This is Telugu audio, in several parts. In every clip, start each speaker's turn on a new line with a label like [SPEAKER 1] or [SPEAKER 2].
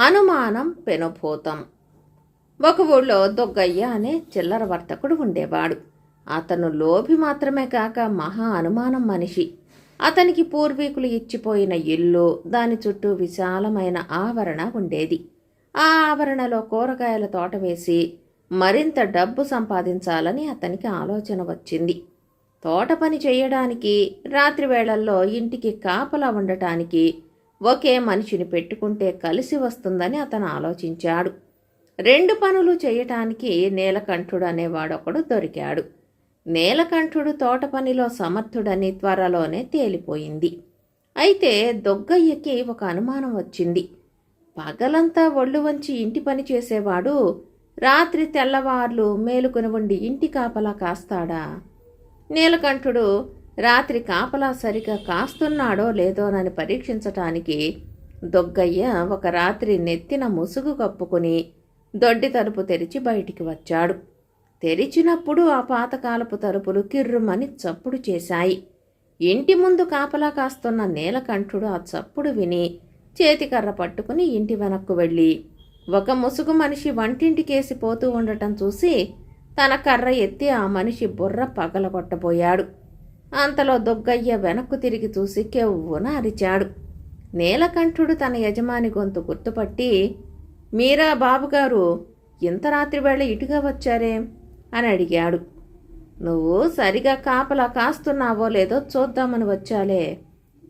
[SPEAKER 1] అనుమానం పెనుభూతం. ఒక ఊళ్ళో దొగ్గయ్య అనే చిల్లర వర్తకుడు ఉండేవాడు. అతను లోభి మాత్రమే కాక మహా అనుమానం మనిషి. అతనికి పూర్వీకులు ఇచ్చిపోయిన ఇల్లు దాని చుట్టూ విశాలమైన ఆవరణ ఉండేది. ఆ ఆవరణలో కూరగాయల తోట వేసి మరింత డబ్బు సంపాదించాలని అతనికి ఆలోచన వచ్చింది. తోట పని చేయడానికి రాత్రి వేళల్లో ఇంటికి కాపలా ఉండటానికి ఒకే మనిషిని పెట్టుకుంటే కలిసి వస్తుందని అతను ఆలోచించాడు. రెండు పనులు చేయటానికి నీలకంఠుడు అనేవాడొకడు దొరికాడు. నీలకంఠుడు తోట పనిలో సమర్థుడని త్వరలోనే తేలిపోయింది. అయితే దొగ్గయ్యకి ఒక అనుమానం వచ్చింది. పగలంతా ఒళ్ళు వంచి ఇంటి పని చేసేవాడు రాత్రి తెల్లవార్లు మేలుకొని ఉండి ఇంటి కాపలా కాస్తాడా? నీలకంఠుడు రాత్రి కాపలా సరిగా కాస్తున్నాడో లేదోనని పరీక్షించటానికి దొగ్గయ్య ఒక రాత్రి నెత్తిన ముసుగు కప్పుకుని దొడ్డి తలుపు తెరిచి బయటికి వచ్చాడు. తెరిచినప్పుడు ఆ పాతకాలపు తలుపులు కిర్రుమని చప్పుడు చేశాయి. ఇంటి ముందు కాపలా కాస్తున్న నీలకంఠుడు ఆ చప్పుడు విని చేతికర్ర పట్టుకుని ఇంటి వెనక్కు వెళ్ళి ఒక ముసుగు మనిషి వంటింటికేసి పోతూ ఉండటం చూసి తన కర్ర ఎత్తి ఆ మనిషి బుర్ర పగలగొట్టబోయాడు. అంతలో దొగ్గయ్య వెనక్కు తిరిగి చూసి కెవ్వున అరిచాడు. నీలకంఠుడు తన యజమాని గొంతు గుర్తుపట్టి మీరా బాబుగారు ఇంత రాత్రి వేళ ఇటుగా వచ్చారే? అని అడిగాడు. నువ్వు సరిగా కాపలా కాస్తున్నావో లేదో చూద్దామని వచ్చాలే.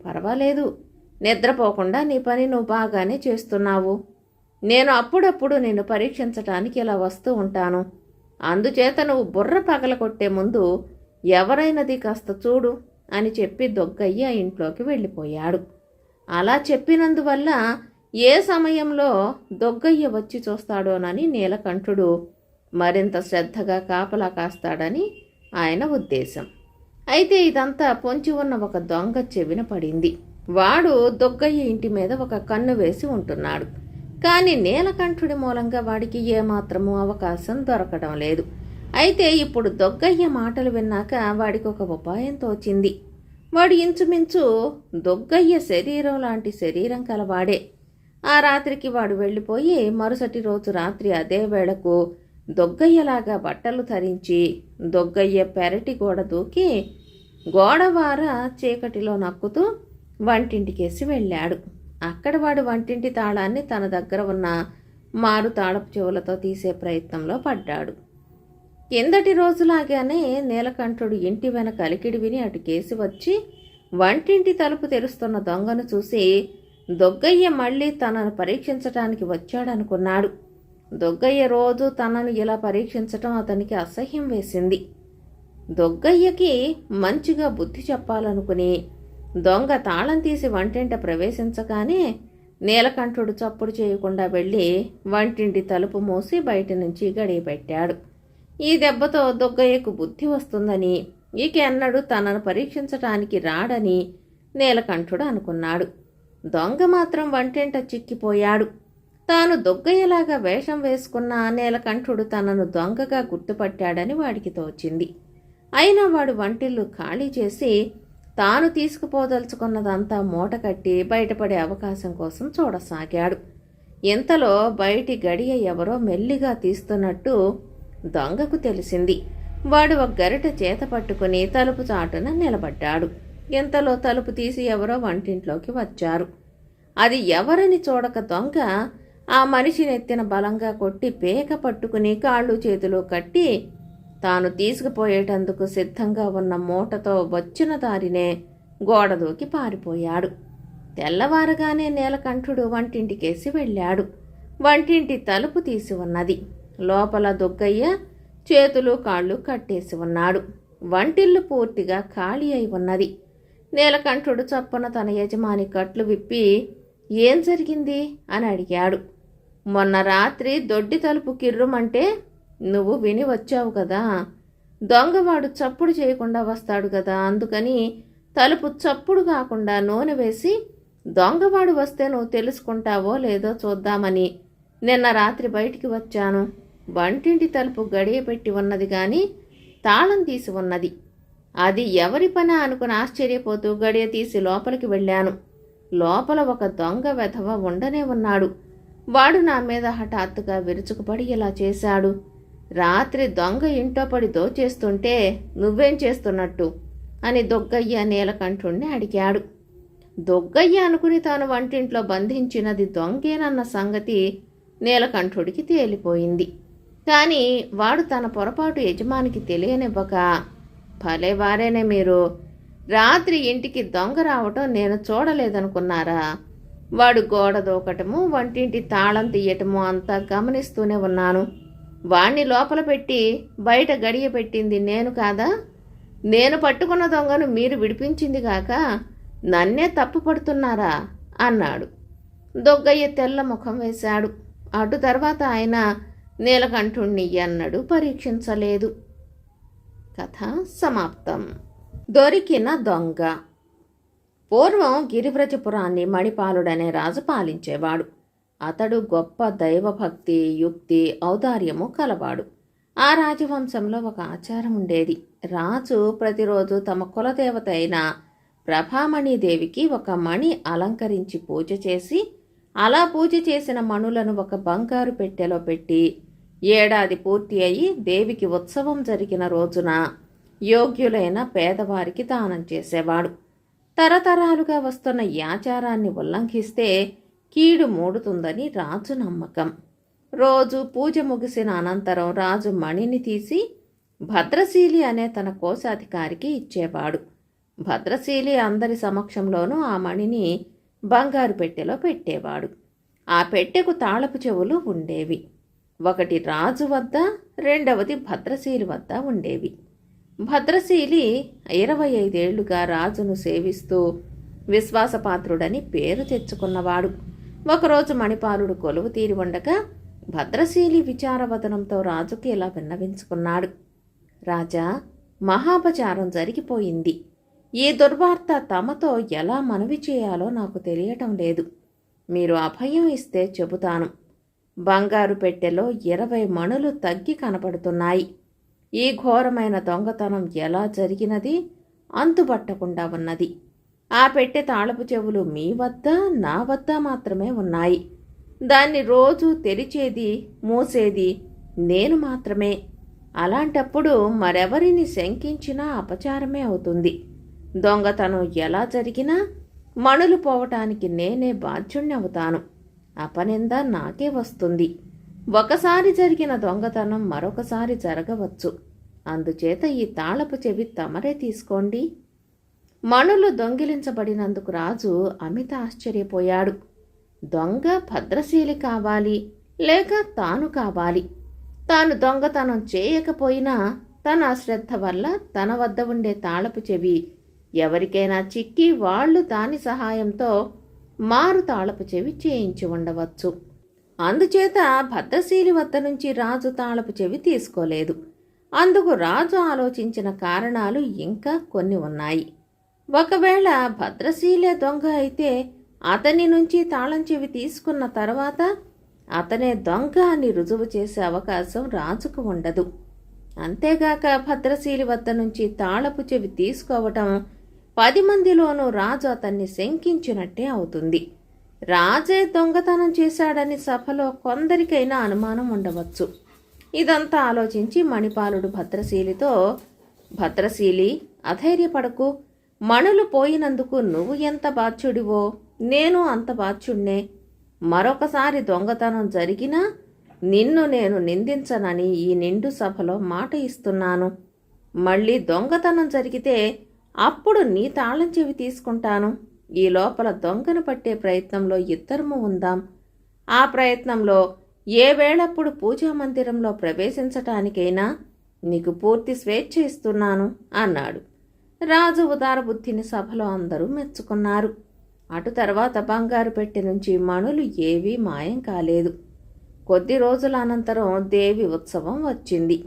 [SPEAKER 1] పర్వాలేదు నిద్రపోకుండా నీ పని నువ్వు బాగానే చేస్తున్నావు. నేను అప్పుడప్పుడు నిన్ను పరీక్షించటానికి ఇలా వస్తూ ఉంటాను. అందుచేత నువ్వు బుర్ర పగలగొట్టే ముందు ఎవరైనది కాస్త చూడు అని చెప్పి దొగ్గయ్య ఇంట్లోకి వెళ్ళిపోయాడు. అలా చెప్పినందువల్ల ఏ సమయంలో దొగ్గయ్య వచ్చి చూస్తాడోనని నీలకంఠుడు మరింత శ్రద్ధగా కాపలా కాస్తాడని ఆయన ఉద్దేశం. అయితే ఇదంతా పొంచి ఉన్న ఒక దొంగ చెవిన పడింది. వాడు దొగ్గయ్య ఇంటి మీద ఒక కన్ను వేసి ఉంటున్నాడు. కానీ నీలకంఠుడి మూలంగా వాడికి ఏమాత్రమూ అవకాశం దొరకడం లేదు. అయితే ఇప్పుడు దొగ్గయ్య మాటలు విన్నాక వాడికి ఒక ఉపాయం తోచింది. వాడు ఇంచుమించు దొగ్గయ్య శరీరం లాంటి శరీరం కలవాడే. ఆ రాత్రికి వాడు వెళ్ళిపోయి మరుసటి రోజు రాత్రి అదే వేళకు దొగ్గయ్యలాగా బట్టలు ధరించి దొగ్గయ్య పెరటి గోడ దూకి గోడవార చీకటిలో నక్కుతూ వంటింటికేసి వెళ్ళాడు. అక్కడ వాడు వంటింటి తాళాన్ని తన దగ్గర ఉన్న మారు తాళపు చెవులతో తీసే ప్రయత్నంలో పడ్డాడు. కిందటి రోజులాగానే నీలకంఠుడు ఇంటి వెనక అలికిడి విని అటు కేసి వచ్చి వంటింటి తలుపు తెరుస్తున్న దొంగను చూసి దొగ్గయ్య మళ్ళీ తనను పరీక్షించటానికి వచ్చాడనుకున్నాడు. దొగ్గయ్య రోజు తనను ఇలా పరీక్షించటం అతనికి అసహ్యం వేసింది. దొగ్గయ్యకి మంచిగా బుద్ధి చెప్పాలనుకుని దొంగ తాళం తీసి వంటింట ప్రవేశించగానే నీలకంఠుడు చప్పుడు చేయకుండా వెళ్ళి వంటింటి తలుపు మూసి బయట నుంచి గడియపెట్టాడు. ఈ దెబ్బతో దొగ్గయ్యకు బుద్ధి వస్తుందని ఇక ఎన్నడూ తనను పరీక్షించటానికి రాడని నీలకంఠుడు అనుకున్నాడు. దొంగ మాత్రం వంటింట చిక్కిపోయాడు. తాను దొగ్గయ్యలాగా వేషం వేసుకున్న నీలకంఠుడు తనను దొంగగా గుర్తుపట్టాడని వాడికి తోచింది. అయినా వాడు వంటిల్లు ఖాళీ చేసి తాను తీసుకుపోదలుచుకున్నదంతా మూట కట్టి బయటపడే అవకాశం కోసం చూడసాగాడు. ఇంతలో బయటి గడియ ఎవరో మెల్లిగా తీస్తున్నట్టు దొంగకు తెలిసింది. వాడు ఒక గరిట చేత పట్టుకుని తలుపు చాటున నిలబడ్డాడు. ఇంతలో తలుపు తీసి ఎవరో వంటింట్లోకి వచ్చారు. అది ఎవరని చూడక దొంగ ఆ మనిషిని ఎత్తిన బలంగా కొట్టి పేక పట్టుకుని కాళ్ళు చేతులు కట్టి తాను తీసుకుపోయేటందుకు సిద్ధంగా ఉన్న మూటతో వచ్చిన దారినే గోడదూకి పారిపోయాడు. తెల్లవారగానే నీలకంఠుడు వంటింటికేసి వెళ్ళాడు. వంటింటి తలుపు తీసి ఉన్నది. లోపల దొగ్గయ్య చేతులు కాళ్ళు కట్టేసి ఉన్నాడు. వంటిల్లు పూర్తిగా ఖాళీ అయి ఉన్నది. నీలకంఠుడు చప్పున తన యజమాని కట్లు విప్పి ఏం జరిగింది? అని అడిగాడు. మొన్న రాత్రి దొడ్డి తలుపు కిర్రుమంటే నువ్వు విని వచ్చావు కదా. దొంగవాడు చప్పుడు చేయకుండా వస్తాడు కదా. అందుకని తలుపు చప్పుడు కాకుండా నూనె వేసి దొంగవాడు వస్తే నువ్వు తెలుసుకుంటావో లేదో చూద్దామని నిన్న రాత్రి బయటికి వచ్చాను. వంటింటి తలుపు గడియ పెట్టి ఉన్నది కానీ తాళం తీసి ఉన్నది. అది ఎవరి పని అనుకుని ఆశ్చర్యపోతూ గడియ తీసి లోపలికి వెళ్ళాను. లోపల ఒక దొంగ వెధవ ఉండనే ఉన్నాడు. వాడు నా మీద హఠాత్తుగా విరుచుకుపడి ఇలా చేశాడు. రాత్రి దొంగ ఇంట్లో పడి దోచేస్తుంటే నువ్వేం చేస్తున్నట్టు? అని దొగ్గయ్య నీలకంఠుణ్ణి అడిగాడు. దొగ్గయ్య అనుకుని తాను వంటింట్లో బంధించినది దొంగేనన్న సంగతి నీలకంఠుడికి తేలిపోయింది. కానీ వాడు తన పొరపాటు యజమానికి తెలియనివ్వక భలే వారేనే మీరు. రాత్రి ఇంటికి దొంగ రావటం నేను చూడలేదనుకున్నారా? వాడు గోడ దూకటము వంటింటి తాళం తీయటము అంతా గమనిస్తూనే ఉన్నాను. వాణ్ణి లోపల పెట్టి బయట గడియ పెట్టింది నేను కాదా? నేను పట్టుకున్న దొంగను మీరు విడిపించింది కాక నన్నే తప్పు పడుతున్నారా? అన్నాడు. దొగ్గయ్య తెల్ల ముఖం వేశాడు. అటు తర్వాత ఆయన నీలకంఠుణ్ణి ఎన్నడూ పరీక్షించలేదు. కథ సమాప్తం. దొరికిన దొంగ. పూర్వం గిరివ్రజపురాన్ని మణిపాలుడనే రాజు పాలించేవాడు. అతడు గొప్ప దైవభక్తి యుక్తి ఔదార్యము కలవాడు. ఆ రాజవంశంలో ఒక ఆచారం ఉండేది. రాజు ప్రతిరోజు తమ కులదేవత అయిన ప్రభామణిదేవికి ఒక మణి అలంకరించి పూజ చేసి అలా పూజ చేసిన మణులను ఒక బంగారు పెట్టెలో పెట్టి ఏడాది పూర్తి అయి దేవికి ఉత్సవం జరిగిన రోజున యోగ్యులైన పేదవారికి దానం చేసేవాడు. తరతరాలుగా వస్తున్న ఈ ఆచారాన్ని ఉల్లంఘిస్తే కీడు మూడుతుందని రాజు నమ్మకం. రోజు పూజ ముగిసిన అనంతరం రాజు మణిని తీసి భద్రశీలి అనే తన కోశాధికారికి ఇచ్చేవాడు. భద్రశీలి అందరి సమక్షంలోనూ ఆ మణిని బంగారు పెట్టెలో పెట్టేవాడు. ఆ పెట్టెకు తాళపు చెవులు ఉండేవి. ఒకటి రాజు వద్ద రెండవది భద్రశీలి వద్ద ఉండేవి. భద్రశీలి ఇరవై ఐదేళ్ళుగా రాజును సేవిస్తూ విశ్వాసపాత్రుడని పేరు తెచ్చుకున్నవాడు. ఒకరోజు మణిపాలుడు కొలువు తీరి ఉండగా భద్రశీలి విచారవదనంతో రాజుకి ఇలా విన్నవించుకున్నాడు. రాజా మహాపచారం జరిగిపోయింది. ఈ దుర్వార్త తమతో ఎలా మనవి చేయాలో నాకు తెలియటం లేదు. మీరు అభయం ఇస్తే చెబుతాను. బంగారు పెట్టెలో ఇరవై మణులు తగ్గి కనపడుతున్నాయి. ఈ ఘోరమైన దొంగతనం ఎలా జరిగినది? అంతుబట్టకుండా ఉన్నది. ఆ పెట్టె తాళపు చెవులు మీ వద్ద నా వద్ద మాత్రమే ఉన్నాయి. దాన్ని రోజు తెరిచేది మూసేది నేను మాత్రమే. అలాంటప్పుడు మరెవరిని శంకించినా అపచారమే అవుతుంది. దొంగతనం ఎలా జరిగినా మణులు పోవటానికి నేనే బాధ్యుణ్ణి అవుతాను అపనింద నాకే వస్తుంది. ఒకసారి జరిగిన దొంగతనం మరొకసారి జరగవచ్చు. అందుచేత ఈ తాళపు చెవి తమరే తీసుకోండి. మణులు దొంగిలించబడినందుకు రాజు అమిత ఆశ్చర్యపోయాడు. దొంగ భద్రశీలి కావాలి లేక తాను కావాలి. తాను దొంగతనం చేయకపోయినా తన అశ్రద్ధ వల్ల తన వద్ద ఉండే తాళపు చెవి ఎవరికైనా చిక్కి వాళ్ళు దాని సహాయంతో మారు తాళపు చెవి చేయించి ఉండవచ్చు. అందుచేత భద్రశీలి వద్ద నుంచి రాజు తాళపు చెవి తీసుకోలేదు. అందుకు రాజు ఆలోచించిన కారణాలు ఇంకా కొన్ని ఉన్నాయి. ఒకవేళ భద్రశీలే దొంగ అయితే అతని నుంచి తాళం చెవి తీసుకున్న తర్వాత అతనే దొంగ అని రుజువు చేసే అవకాశం రాజుకు ఉండదు. అంతేగాక భద్రశీలి వద్ద నుంచి తాళపు చెవి తీసుకోవటం పది మందిలోనూ రాజు అతన్ని శంకించినట్టే అవుతుంది. రాజే దొంగతనం చేశాడని సభలో కొందరికైనా అనుమానం ఉండవచ్చు. ఇదంతా ఆలోచించి మణిపాలుడు భద్రశీలితో భద్రశీలి అధైర్యపడకు. మణులు పోయినందుకు నువ్వు ఎంత బాధ్యుడివో నేను అంత బాధ్యుణ్ణే. మరొకసారి దొంగతనం జరిగినా నిన్ను నేను నిందించనని ఈ నిండు సభలో మాట ఇస్తున్నాను. మళ్ళీ దొంగతనం జరిగితే అప్పుడు నీ తాళం చెవి తీసుకుంటాను. ఈ లోపల దొంగను పట్టే ప్రయత్నంలో ఇద్దరము ఉందాం. ఆ ప్రయత్నంలో ఏ వేళప్పుడు పూజా మందిరంలో ప్రవేశించటానికైనా నీకు పూర్తి స్వేచ్ఛ ఇస్తున్నాను అన్నాడు. రాజు ఉదార బుద్ధిని సభలో అందరూ మెచ్చుకున్నారు. అటు తర్వాత బంగారు పెట్టె నుంచి మణులు ఏవీ మాయం కాలేదు. కొద్ది రోజుల అనంతరం దేవి ఉత్సవం వచ్చింది.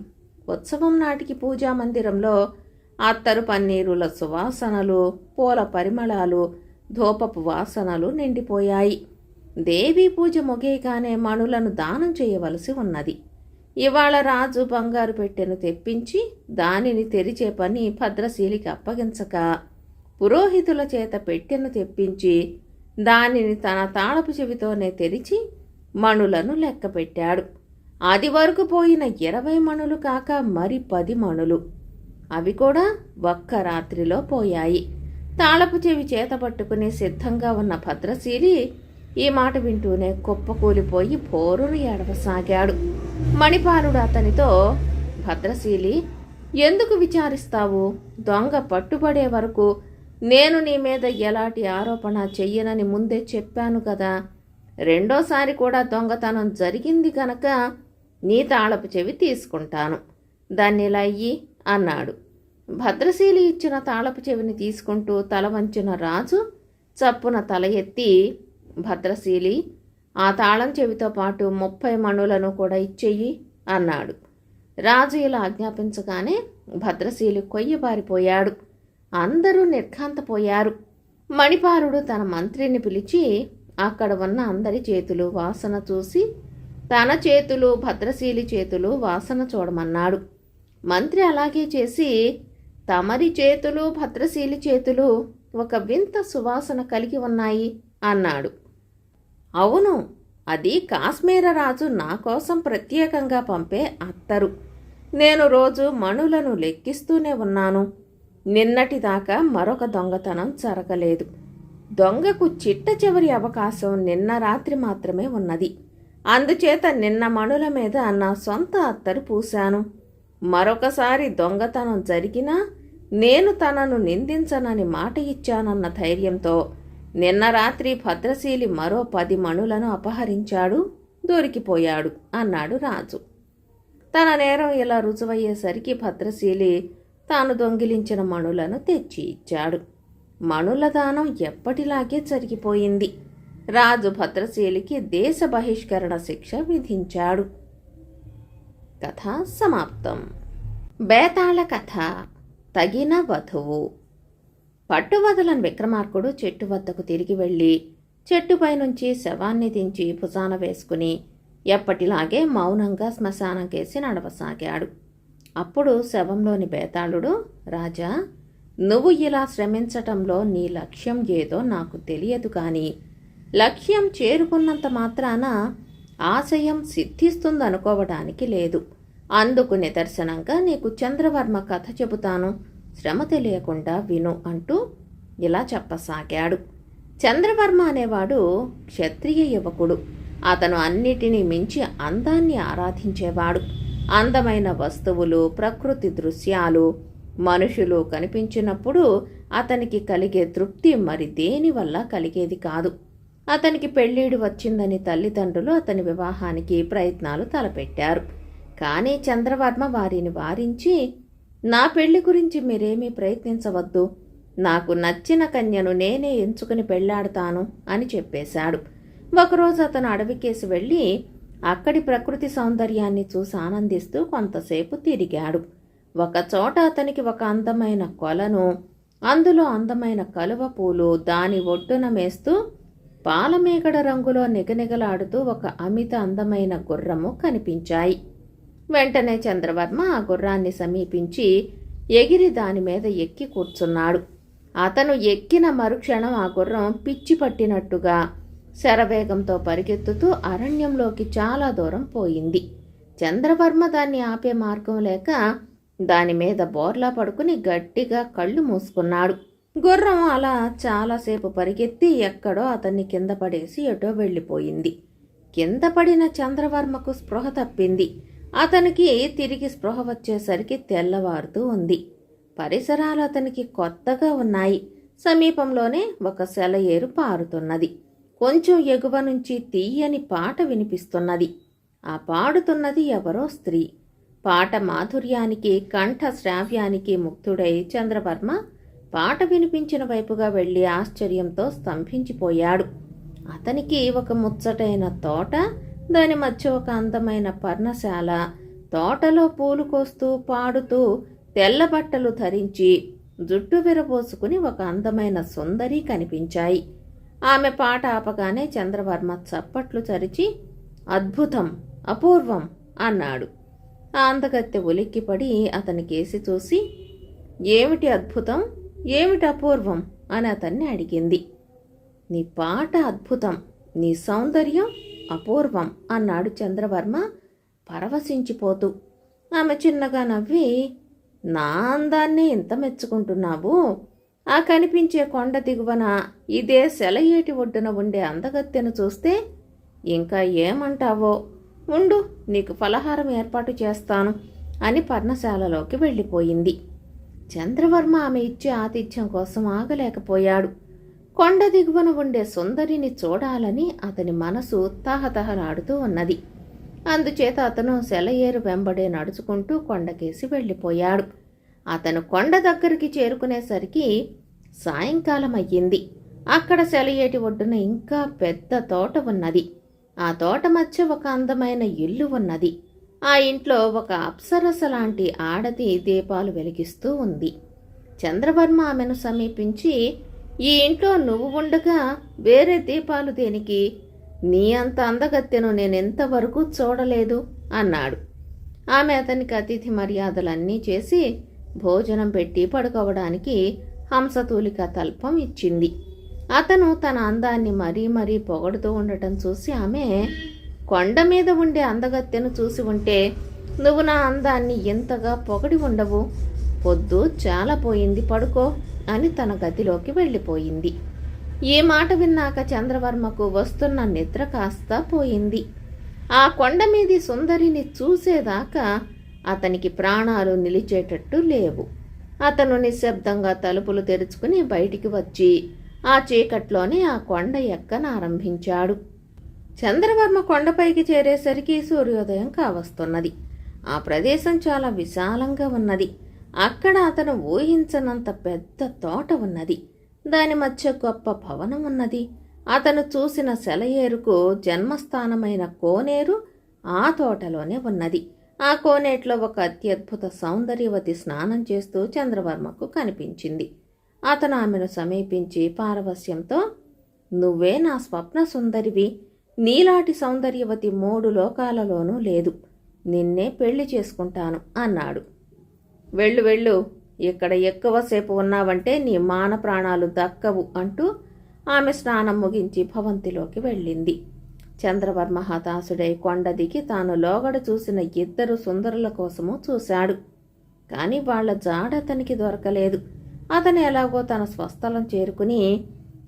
[SPEAKER 1] ఉత్సవం నాటికి పూజా మందిరంలో అత్తరు పన్నీరుల సువాసనలు పూల పరిమళాలు ధూపపు వాసనలు నిండిపోయాయి. దేవీ పూజ ముగియగానే మణులను దానం చేయవలసి ఉన్నది. ఇవాళ రాజు బంగారు పెట్టెను తెప్పించి దానిని తెరిచే పని భద్రశీలికి అప్పగించక పురోహితుల చేత పెట్టెను తెప్పించి దానిని తన తాళపు చెవితోనే తెరిచి మణులను లెక్కపెట్టాడు. అది వరకు పోయిన ఇరవై మణులు కాక మరి పది మణులు. అవి కూడా ఒక్క రాత్రిలో పోయాయి. తాళపు చెవి చేత పట్టుకుని సిద్ధంగా ఉన్న భద్రశీలి ఈ మాట వింటూనే కుప్పకూలిపోయి పోరును ఏడవసాగాడు. మణిపాలుడు అతనితో భద్రశీలి ఎందుకు విచారిస్తావు? దొంగ పట్టుబడే వరకు నేను నీ మీద ఎలాంటి ఆరోపణ చెయ్యనని ముందే చెప్పాను కదా. రెండోసారి కూడా దొంగతనం జరిగింది కనుక నీ తాళపు చెవి తీసుకుంటాను. దాన్ని ఇలా అయ్యి అన్నాడు. భద్రశీలి ఇచ్చిన తాళపు చెవిని తీసుకుంటూ తల వంచిన రాజు చప్పున తల ఎత్తి భద్రశీలి ఆ తాళం చెవితో పాటు ముప్పై మణులను కూడా ఇచ్చేయి అన్నాడు. రాజు ఇలా ఆజ్ఞాపించగానే భద్రశీలి కొయ్యబారిపోయాడు అందరూ నిర్ఘాంతపోయారు. మణిపారుడు తన మంత్రిని పిలిచి అక్కడ ఉన్న అందరి చేతులు వాసన చూసి తన చేతులు భద్రశీలి చేతులు వాసన చూడమన్నాడు. మంత్రి అలాగే చేసి తమరి చేతులు భద్రశీలి చేతులు ఒక వింత సువాసన కలిగి ఉన్నాయి అన్నాడు. అవును అది కాశ్మీర రాజు నా కోసం ప్రత్యేకంగా పంపే అత్తరు. నేను రోజు మణులను లెక్కిస్తూనే ఉన్నాను. నిన్నటిదాకా మరొక దొంగతనం జరగలేదు. దొంగకు చిట్ట చివరి అవకాశం నిన్న రాత్రి మాత్రమే ఉన్నది. అందుచేత నిన్న మణుల మీద నా సొంత అత్తరు పూశాను. మరొకసారి దొంగతనం జరిగినా నేను తనను నిందించనని మాట ఇచ్చానన్న ధైర్యంతో నిన్న రాత్రి భద్రశీలి మరో పది మణులను అపహరించాడు దొరికిపోయాడు అన్నాడు రాజు. తన నేరం ఇలా రుజువయ్యేసరికి భద్రశీలి తాను దొంగిలించిన మణులను తెచ్చి ఇచ్చాడు. మణుల దానం ఎప్పటిలాగే జరిగిపోయింది. రాజు భద్రశీలికి దేశ బహిష్కరణ శిక్ష విధించాడు. కథ సమాప్తం. బేతాళ కథ తగిన వధువు. పట్టువదలని విక్రమార్కుడు చెట్టు వద్దకు తిరిగి వెళ్ళి చెట్టుపై నుంచి శవాన్ని దించి భుజాన వేసుకుని ఎప్పటిలాగే మౌనంగా శ్మశానం కేసి నడవసాగాడు. అప్పుడు శవంలోని బేతాళుడు రాజా నువ్వు ఇలా శ్రమించటంలో నీ లక్ష్యం ఏదో నాకు తెలియదు కానీ లక్ష్యం చేరుకున్నంత మాత్రాన ఆశయం సిద్ధిస్తుందనుకోవడానికి లేదు. అందుకు నిదర్శనంగా నీకు చంద్రవర్మ కథ చెబుతాను. శ్రమ తెలియకుండా విను అంటూ ఇలా చెప్పసాగాడు. చంద్రవర్మ అనేవాడు క్షత్రియ యువకుడు. అతను అన్నిటినీ మించి అందాన్ని ఆరాధించేవాడు. అందమైన వస్తువులు ప్రకృతి దృశ్యాలు మనుషులు కనిపించినప్పుడు అతనికి కలిగే తృప్తి మరి దేని వల్ల కలిగేది కాదు. అతనికి పెళ్ళీడు వచ్చిందని తల్లిదండ్రులు అతని వివాహానికి ప్రయత్నాలు తలపెట్టారు. కానీ చంద్రవర్మ వారిని వారించి నా పెళ్ళి గురించి మీరేమీ ప్రయత్నించవద్దు. నాకు నచ్చిన కన్యను నేనే ఎంచుకుని పెళ్ళాడతాను అని చెప్పేశాడు. ఒకరోజు అతను అడవికేసి వెళ్ళి అక్కడి ప్రకృతి సౌందర్యాన్ని చూసి ఆనందిస్తూ కొంతసేపు తిరిగాడు. ఒక చోట అతనికి ఒక అందమైన కొలను అందులో అందమైన కలువ పూలు దాని ఒడ్డున మేస్తూ పాలమేగడ రంగులో నిగనిగలాడుతూ ఒక అమిత అందమైన గుర్రము కనిపించాయి. వెంటనే చంద్రవర్మ ఆ గుర్రాన్ని సమీపించి ఎగిరి దాని మీద ఎక్కి కూర్చున్నాడు. అతను ఎక్కిన మరుక్షణం ఆ గుర్రం పిచ్చి పట్టినట్టుగా శరవేగంతో పరిగెత్తుతూ అరణ్యంలోకి చాలా దూరం పోయింది. చంద్రవర్మ దాన్ని ఆపే మార్గం లేక దాని మీద బోర్లా పడుకుని గట్టిగా కళ్ళు మూసుకున్నాడు. గుర్రం అలా చాలాసేపు పరిగెత్తి ఎక్కడో అతన్ని కింద పడేసి ఎటో వెళ్ళిపోయింది. కింద పడిన చంద్రవర్మకు స్పృహ తప్పింది. అతనికి తిరిగి స్పృహ వచ్చేసరికి తెల్లవారుతూ ఉంది. పరిసరాలు అతనికి కొత్తగా ఉన్నాయి. సమీపంలోనే ఒక సెలయేరు పారుతున్నది. కొంచెం ఎగువ నుంచి తీయని పాట వినిపిస్తున్నది. ఆ పాడుతున్నది ఎవరో స్త్రీ. పాట మాధుర్యానికి కంఠ శ్రావ్యానికి ముక్తుడై చంద్రవర్మ పాట వినిపించిన వైపుగా వెళ్ళి ఆశ్చర్యంతో స్తంభించిపోయాడు. అతనికి ఒక ముచ్చటైన తోట దాని మధ్య ఒక అందమైన పర్ణశాల. తోటలో పూలు కోస్తూ పాడుతూ తెల్ల బట్టలు ధరించి జుట్టు విరబోసుకుని ఒక అందమైన సుందరి కనిపించాయి. ఆమె పాట ఆపగానే చంద్రవర్మ చప్పట్లు చరిచి అద్భుతం అపూర్వం అన్నాడు. ఆ అందగత్తె ఉలిక్కిపడి అతని కేసి చూసి ఏమిటి అద్భుతం? ఏమిటి అపూర్వం? అని అతన్ని అడిగింది. నీ పాట అద్భుతం నీ సౌందర్యం అపూర్వం అన్నాడు చంద్రవర్మ. పరవశించిపోతూ. ఆమె చిన్నగా నవ్వి నా అందాన్ని ఇంత మెచ్చుకుంటున్నావు? ఆ కనిపించే కొండ దిగువన ఇదే సెలయేటి ఒడ్డున ఉండే అందగత్తెను చూస్తే ఇంకా ఏమంటావో? ఉండు నీకు ఫలహారం ఏర్పాటు చేస్తాను అని పర్ణశాలలోకి వెళ్ళిపోయింది. చంద్రవర్మ ఆమె ఇచ్చే ఆతిథ్యం కోసం ఆగలేకపోయాడు. కొండ దిగువన ఉండే సుందరిని చూడాలని అతని మనసు తహతహలాడుతూ ఉన్నది. అందుచేత అతను సెలయేరు వెంబడే నడుచుకుంటూ కొండకేసి వెళ్ళిపోయాడు. అతను కొండ దగ్గరికి చేరుకునేసరికి సాయంకాలం అయ్యింది అక్కడ సెలయేటి ఒడ్డున ఇంకా పెద్ద తోట ఉన్నది. ఆ తోట మధ్య ఒక అందమైన ఇల్లు ఉన్నది. ఆ ఇంట్లో ఒక అప్సరస లాంటి ఆడది దీపాలు వెలిగిస్తూ ఉంది. చంద్రవర్మ ఆమెను సమీపించి ఈ ఇంట్లో నువ్వు ఉండగా వేరే దీపాలు దేనికి? నీ అంత అందగత్తెను నేనెంతవరకు చూడలేదు అన్నాడు. ఆమె అతనికి అతిథి మర్యాదలన్నీ చేసి భోజనం పెట్టి పడుకోవడానికి హంసతూలిక తల్పం ఇచ్చింది. అతను తన అందాన్ని మరీ మరీ పొగడుతూ ఉండటం చూసి ఆమె కొండ మీద ఉండే అందగత్తెను చూసి ఉంటే నువ్వు నా అందాన్ని ఎంతగా పొగడి ఉండవు. పొద్దు చాలా పోయింది పడుకో. అని తన గదిలోకి వెళ్ళిపోయింది. ఈ మాట విన్నాక చంద్రవర్మకు వస్తున్న నిద్ర కాస్త పోయింది. ఆ కొండ మీది సుందరిని చూసేదాకా అతనికి ప్రాణాలు నిలిచేటట్టు లేవు. అతను నిశ్శబ్దంగా తలుపులు తెరుచుకుని బయటికి వచ్చి ఆ చీకట్లోనే ఆ కొండ ఎక్కనారంభించాడు చంద్రవర్మ కొండపైకి చేరేసరికి సూర్యోదయం కావస్తున్నది. ఆ ప్రదేశం చాలా విశాలంగా ఉన్నది. అక్కడ అతను ఊహించనంత పెద్ద తోట ఉన్నది. దాని మధ్య గొప్ప భవనం ఉన్నది. అతను చూసిన సెలయేరుకు జన్మస్థానమైన కోనేరు ఆ తోటలోనే ఉన్నది. ఆ కోనేట్లో ఒక అత్యద్భుత సౌందర్యవతి స్నానం చేస్తూ చంద్రవర్మకు కనిపించింది. అతను ఆమెను సమీపించి పారవస్యంతో నువ్వే నా స్వప్న సుందరివి. నీలాంటి సౌందర్యవతి మూడు లోకాలలోనూ లేదు. నిన్నే పెళ్ళి చేసుకుంటాను అన్నాడు. వెళ్ళు వెళ్ళు. ఇక్కడ ఎక్కువసేపు ఉన్నావంటే నీ మాన ప్రాణాలు దక్కవు అంటూ ఆమె స్నానం ముగించి భవంతిలోకి వెళ్ళింది. చంద్రవర్మ హతాశుడై కొండ దిగి తాను లోగడ చూసిన ఇద్దరు సుందరుల కోసము చూశాడు. కాని వాళ్ళ జాడ అతనికి దొరకలేదు. అతను ఎలాగో తన స్వస్థలం చేరుకుని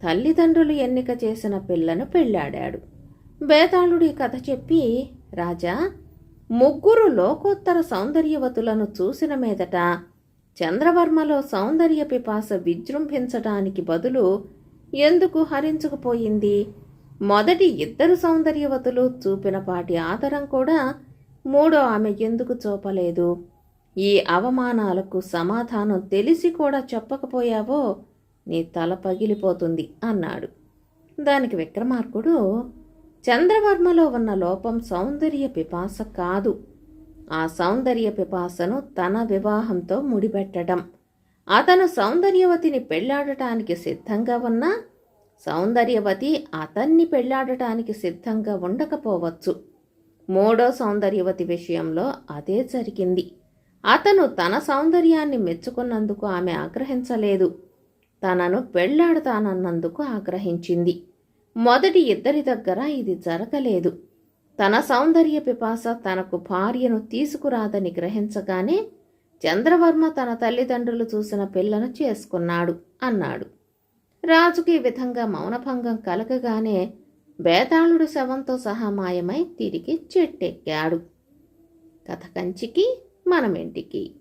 [SPEAKER 1] తల్లిదండ్రులు ఎన్నిక చేసిన పిల్లను పెళ్ళాడాడు బేతాళుడి కథ చెప్పి రాజా ముగ్గురు లోకోత్తర సౌందర్యవతులను చూసిన మీదట చంద్రవర్మలో సౌందర్య పిపాస విజృంభించటానికి బదులు ఎందుకు హరించుకుపోయింది? మొదటి ఇద్దరు సౌందర్యవతులు చూపిన పాటి ఆదరం కూడా మూడో ఆమె ఎందుకు చూపలేదు? ఈ అవమానాలకు సమాధానం తెలిసి కూడా చెప్పకపోయావో నీ తల పగిలిపోతుంది అన్నాడు. దానికి విక్రమార్కుడు చంద్రవర్మలో ఉన్న లోపం సౌందర్య పిపాస కాదు. ఆ సౌందర్య పిపాసను తన వివాహంతో ముడిపెట్టడం. అతను సౌందర్యవతిని పెళ్ళాడటానికి సిద్ధంగా ఉన్నా సౌందర్యవతి అతన్ని పెళ్ళాడటానికి సిద్ధంగా ఉండకపోవచ్చు. మూడో సౌందర్యవతి విషయంలో అదే జరిగింది. అతను తన సౌందర్యాన్ని మెచ్చుకున్నందుకు ఆమె ఆగ్రహించలేదు. తనను పెళ్ళాడతానన్నందుకు ఆగ్రహించింది. మొదటి ఇద్దరి దగ్గర ఇది జరగలేదు. తన సౌందర్య పిపాస తనకు భార్యను తీసుకురాదని గ్రహించగానే చంద్రవర్మ తన తల్లిదండ్రులు చూసిన పిల్లను చేసుకున్నాడు అన్నాడు. రాజుకి ఈ విధంగా మౌనభంగం కలగగానే బేతాళుడు శవంతో సహా మాయమై తిరిగి చెట్టెక్కాడు. కథ కంచికి మనమింటికి.